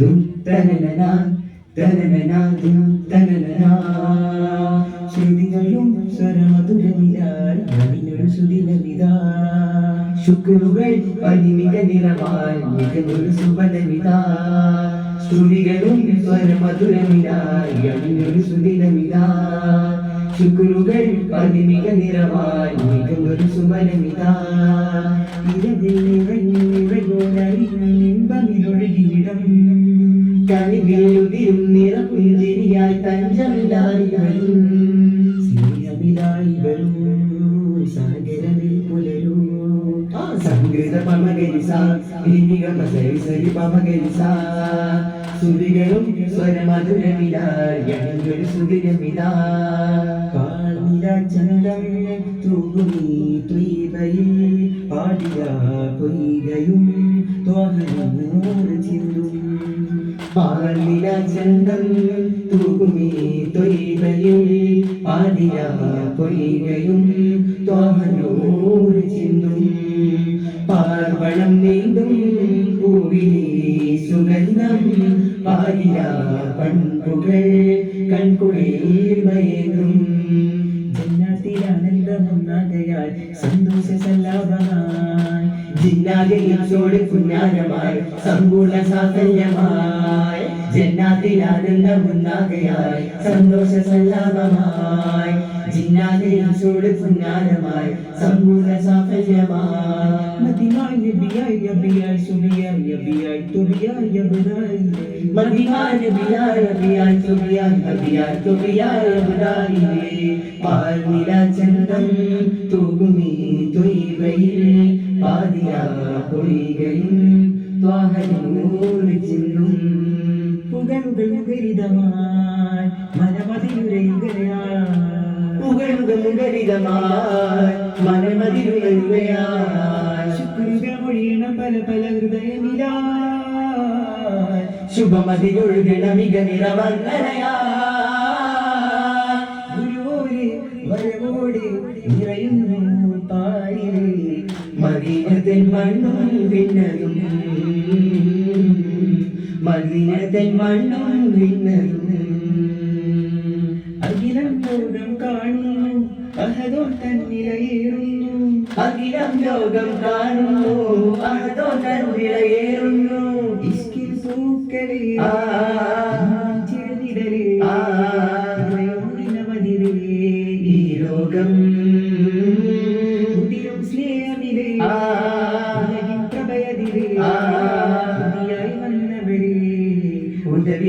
ദും തനനന തനനന ദും തനനന. ശ്രുതികളും സ്വരമധുരമിലാൽ അതിനൊരു സുദിനമിതാ. ശുക്രുകൾ പരിമിത നിറവാൽ മികവൊരു സുബലമിതാ. ശ്രുതികളും സ്വരമധുരമിലാൽ അതിനൊരു സുദിനമിതാ. ശുക്രുകൾ പരിമിക നിറവാൽ മികവൊരു സുബലമിതാ. ഇരവിൽ തഞ്ചമിലായി വരും. സ്നേഹമിലായി വരും. സാഗരമിൽ പുലരും. സംഗീത പമകരിസ ഇനിക സരി സരി പമകരിസ. ശ്രുതികളും സ്വരമധുരമിലായി സുതിരമിതാ കാണില ചന്തം തൂകുമീ ത്രീതയിൽ പാടിയ പൊയ്കയും ത്വഹനൂറ് ചിന്തും. പാലില ചന്തം തൂകുമീ ത്വയ്കയും പാടിയ പൊയ്കയും ത്വഹനൂറ് ചിന്തും പാർവണം നീന്തും പൂവിലി സുഗന്ധം പാടിയ പൺപുകൾ കൺകുളിയിൽ മയങ്ങും ജന്നാത്തിൽ ആനന്ദമൊന്നാകയാൽ സന്തോഷ സല്ലാപമായി കുഞ്ഞാരമായി സമ്പൂർണ സാഫല്യമായി ജന്നാത്തിൽ ആനന്ദമൊന്നാകയാൽ സന്തോഷ സല്ലാപമായി ജിന്നാദിനോട് കുഞ്ഞാരമായി സമ്പൂർണ സാഫല്യമായി. മതിയായി നബിയായി നബിയായി സുബിയായി നബിയായി തുബിയായി നബിയായി മതിയായി നബിയായി നബിയായി സുബിയായി നബിയായി തുബിയായി നബിയായി പാൽനില ചന്തം തൂകുമീ തൊയ്വയിൽ പാതിയ പൊയ്കയും ത്വാഹനൂറ് ചിന്നും പുകളുകൾ മുഖരിതമായി മനമതിലുരയുകയായി പുകളുകൾ മുഖരിതമായി മനമതിലുരയുകയായി ശുക്രുകൾ മൊഴിയണം പല പല ഹൃദയമിലായി ശുഭമതിയൊഴുകണ മിക നിറവന്നനയാ ഗുരുവോരെ വരവോടെ നിറയുന്നു പാരിലെ. മദീനത്തിൽ മണ്ണും വിണ്ണതും മദീനത്തിൽ മണ്ണും വിണ്ണതും അഖിലം ലോകം കാണുന്നു അഹദോ തന്നിലയേറുന്നു അഖിലം ലോകം കാണുന്നു അഹദോ തന്നിലയേറുന്നു ഇഷ്കിൽ പൂക്കളെ ചിരുനിടലേ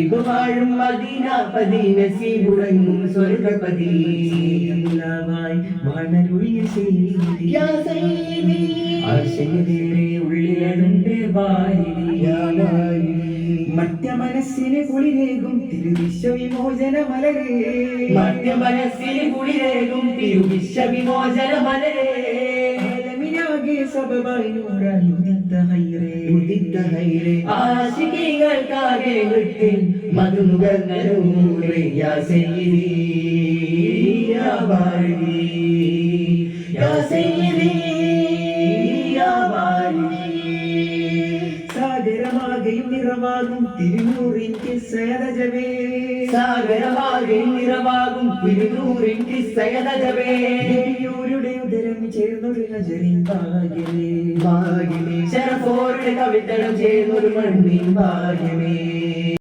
ഹബീബ് വാഴും മദീന പതി നസീബുറങ്ങും സ്വർഗപതി അല്ലാവായി വാണരുളിയ ചെയ്തി യാ സയ്യിദി ആശയതേറെ ഉള്ളിലുണ്ട് വാരിലി മധ്യ മനസ്സിന് കുളിരേകും തിരുവിശ്വവിമോചന മലരേ മധ്യ മനസ്സിന് കുളിരേകും തിരുവിശ്വവിമോചന മലരേ സബബായി നൂറായി ഉദിത്ത ഹൈറേ ഉദിത്ത ഹൈറേ ആശികൾക്കാകെ മധുനുകർന്ന നൂറേ യാ സയ്യിദി യാ ബാരി യാ സയ്യിദി യാ ബാരി സാഗരമാകെയും തിരുനൂറിൻ സാഗരമാകെയും തിരുനൂറിൻ ഉദരം ചേർന്നൊരു നജറിൻ ഭാഗ്യമേ ഭാഗ്യമേ ശരഫോരുടെ കവിതളം ചേർന്നൊരു മണ്ണിൻ ഭാഗ്യമേ.